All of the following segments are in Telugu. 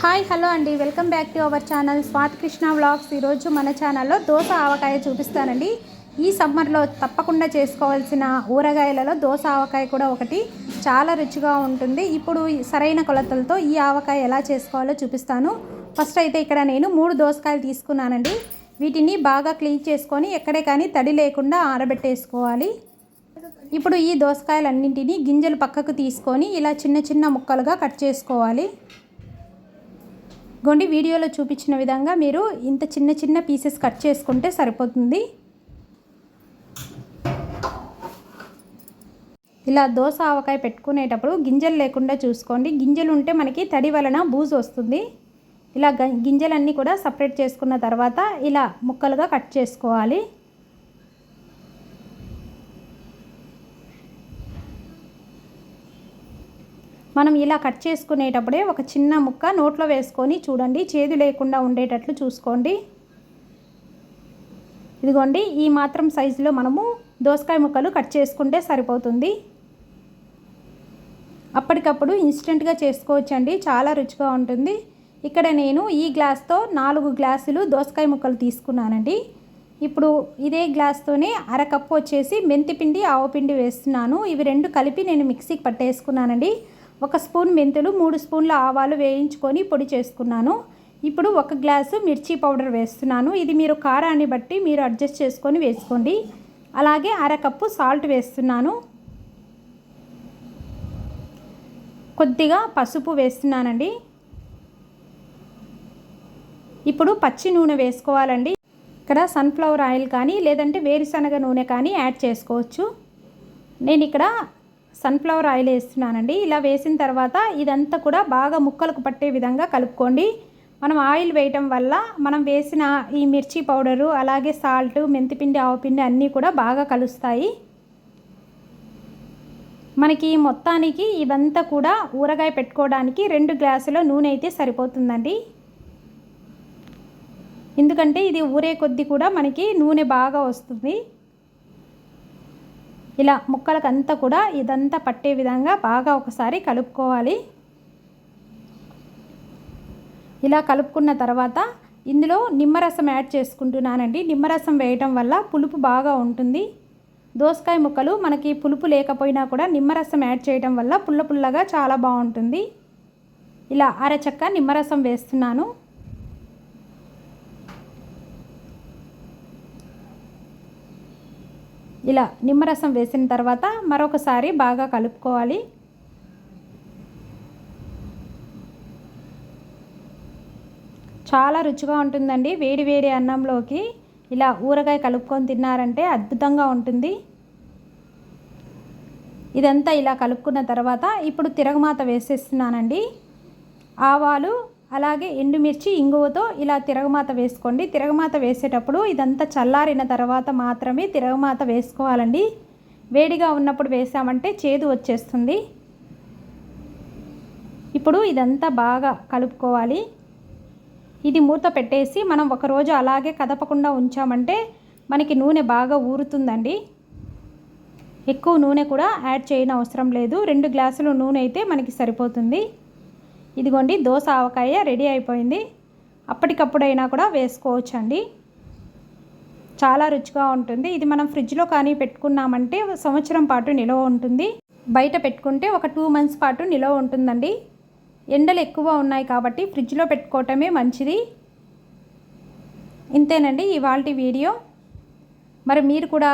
హాయ్ హలో అండి. Welcome back to our channel Swathi Krishna vlogs. ఈరోజు మన ఛానల్లో దోస ఆవకాయ చూపిస్తానండి. ఈ సమ్మర్లో తప్పకుండా చేసుకోవాల్సిన ఊరగాయలలో దోస ఆవకాయ కూడా ఒకటి. చాలా రుచిగా ఉంటుంది. ఇప్పుడు సరైన కొలతలతో ఈ ఆవకాయ ఎలా చేసుకోవాలో చూపిస్తాను. ఫస్ట్ అయితే ఇక్కడ నేను మూడు దోసకాయలు తీసుకున్నానండి. వీటిని బాగా క్లీన్ చేసుకొని ఎక్కడే కానీ తడి లేకుండా ఆరబెట్టేసుకోవాలి. ఇప్పుడు ఈ దోసకాయలన్నింటినీ గింజలు పక్కకు తీసుకొని ఇలా చిన్న చిన్న ముక్కలుగా కట్ చేసుకోవాలి. గొండి వీడియోలో చూపించిన విధంగా మీరు ఇంత చిన్న చిన్న పీసెస్ కట్ చేసుకుంటే సరిపోతుంది. ఇలా దోశ ఆవకాయ పెట్టుకునేటప్పుడు గింజలు లేకుండా చూసుకోండి. గింజలు ఉంటే మనకి తడి వలన బూజు వస్తుంది. ఇలా గింజలన్నీ కూడా సపరేట్ చేసుకున్న తర్వాత ఇలా ముక్కలుగా కట్ చేసుకోవాలి. మనం ఇలా కట్ చేసుకునేటప్పుడే ఒక చిన్న ముక్క నోట్లో వేసుకొని చూడండి చేదు లేకుండా ఉండేటట్లు చూసుకోండి. ఇదిగోండి ఈ మాత్రం సైజులో మనము దోసకాయ ముక్కలు కట్ చేసుకుంటే సరిపోతుంది. అప్పటికప్పుడు ఇన్స్టెంట్గా చేసుకోవచ్చండి చాలా రుచిగా ఉంటుంది. ఇక్కడ నేను ఈ గ్లాస్తో నాలుగు గ్లాసులు దోసకాయ ముక్కలు తీసుకున్నానండి. ఇప్పుడు ఇదే గ్లాస్తోనే అరకప్పు వచ్చేసి మెంతిపిండి ఆవపిండి వేస్తున్నాను. ఇవి రెండు కలిపి నేను మిక్సీకి పట్టేసుకున్నానండి. ఒక స్పూన్ మెంతులు మూడు స్పూన్ల ఆవాలు వేయించుకొని పొడి చేసుకున్నాను. ఇప్పుడు ఒక గ్లాసు మిర్చి పౌడర్ వేస్తున్నాను. ఇది మీరు కారాన్ని బట్టి మీరు అడ్జస్ట్ చేసుకొని వేసుకోండి. అలాగే అరకప్పు సాల్ట్ వేస్తున్నాను. కొద్దిగా పసుపు వేస్తున్నానండి. ఇప్పుడు పచ్చి నూనె వేసుకోవాలండి. ఇక్కడ సన్ఫ్లవర్ ఆయిల్ కానీ లేదంటే వేరుశనగ నూనె కానీ యాడ్ చేసుకోవచ్చు. నేను ఇక్కడ సన్ఫ్లవర్ ఆయిల్ వేస్తున్నానండి. ఇలా వేసిన తర్వాత ఇదంతా కూడా బాగా ముక్కలకు పట్టే విధంగా కలుపుకోండి. మనం ఆయిల్ వేయటం వల్ల మనం వేసిన ఈ మిర్చి పౌడరు అలాగే సాల్ట్ మెంతిపిండి ఆవపిండి అన్నీ కూడా బాగా కలుస్తాయి. మనకి మొత్తానికి ఇదంతా కూడా ఊరగాయ పెట్టుకోవడానికి రెండు గ్లాసుల నూనె అయితే సరిపోతుందండి. ఎందుకంటే ఇది ఊరే కొద్దీ కూడా మనకి నూనె బాగా వస్తుంది. ఇలా ముక్కలకంతా కూడా ఇదంతా పట్టే విధంగా బాగా ఒకసారి కలుపుకోవాలి. ఇలా కలుపుకున్న తర్వాత ఇందులో నిమ్మరసం యాడ్ చేసుకుంటున్నానండి. నిమ్మరసం వేయటం వల్ల పులుపు బాగా ఉంటుంది. దోసకాయ ముక్కలు మనకి పులుపు లేకపోయినా కూడా నిమ్మరసం యాడ్ చేయడం వల్ల పుల్ల పుల్లగా చాలా బాగుంటుంది. ఇలా అరచక్క నిమ్మరసం వేస్తున్నాను. ఇలా నిమ్మరసం వేసిన తర్వాత మరొకసారి బాగా కలుపుకోవాలి. చాలా రుచిగా ఉంటుందండి. వేడి వేడి అన్నంలోకి ఇలా ఊరగాయ కలుపుకొని తిన్నారంటే అద్భుతంగా ఉంటుంది. ఇదంతా ఇలా కలుపుకున్న తర్వాత ఇప్పుడు తిరగమాత వేసేస్తున్నానండి. ఆవాలు అలాగే ఎండుమిర్చి ఇంగువతో ఇలా తిరగమాత వేసుకోండి. తిరగమాత వేసేటప్పుడు ఇదంతా చల్లారిన తర్వాత మాత్రమే తిరగమాత వేసుకోవాలండి. వేడిగా ఉన్నప్పుడు వేసామంటే చేదు వచ్చేస్తుంది. ఇప్పుడు ఇదంతా బాగా కలుపుకోవాలి. ఇది మూత పెట్టేసి మనం ఒకరోజు అలాగే కదపకుండా ఉంచామంటే మనకి నూనె బాగా ఊరుతుందండి. ఎక్కువ నూనె కూడా యాడ్ చేయని అవసరం లేదు. రెండు గ్లాసులు నూనె అయితే మనకి సరిపోతుంది. ఇదిగోండి దోశ ఆవకాయ రెడీ అయిపోయింది. అప్పటికప్పుడైనా కూడా వేసుకోవచ్చండి. చాలా రుచిగా ఉంటుంది. ఇది మనం ఫ్రిడ్జ్లో కానీ పెట్టుకున్నామంటే సంవత్సరం పాటు నిలవ ఉంటుంది. బయట పెట్టుకుంటే ఒక టూ మంత్స్ పాటు నిలవ ఉంటుందండి. ఎండలు ఎక్కువ ఉన్నాయి కాబట్టి ఫ్రిడ్జ్లో పెట్టుకోవటమే మంచిది. ఇంతేనండి ఇవాళ వీడియో. మరి మీరు కూడా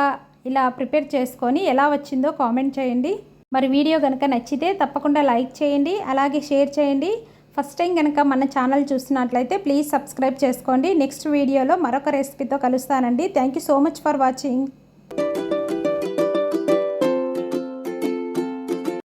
ఇలా ప్రిపేర్ చేసుకొని ఎలా వచ్చిందో కామెంట్ చేయండి. మరి వీడియో కనుక నచ్చితే తప్పకుండా లైక్ చేయండి అలాగే షేర్ చేయండి. ఫస్ట్ టైం కనుక మన ఛానల్ చూస్తున్నట్లయితే ప్లీజ్ సబ్స్క్రైబ్ చేసుకోండి. నెక్స్ట్ వీడియోలో మరొక రెసిపీతో కలుస్తానండి. Thank you so much for watching